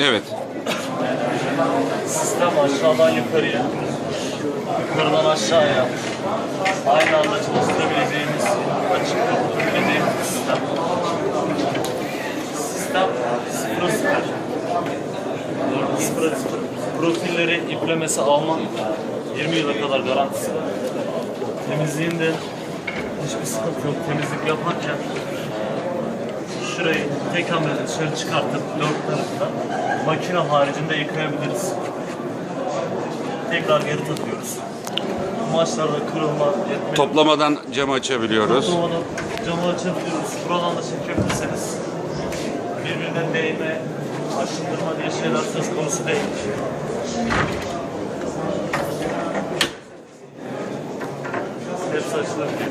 Evet. Sistem aşağıdan yukarıya, yukarıdan aşağıya aynı anda çalıştırabileceğimiz, açık kapatabileceğimiz bir sistem. Sistem sıfıra sıfır. Sıfıra sıfır. Profilleri iplemesi Alman 20 yıla kadar garantisi. Temizliğinde hiçbir sıkıntı yok. Temizlik yaparken şurayı tek hamlede dışarı çıkartıp dört tarafından makine haricinde yıkayabiliriz. Tekrar geri takıyoruz. Kumaşlarda kırılma, yetme, Toplamadan camı açabiliyoruz. Toplamanı camı açabiliyoruz. Buradan da çekebilirseniz birbirine değme, aşındırma diye şeyler söz konusu değil. Hepsi açılabiliyor.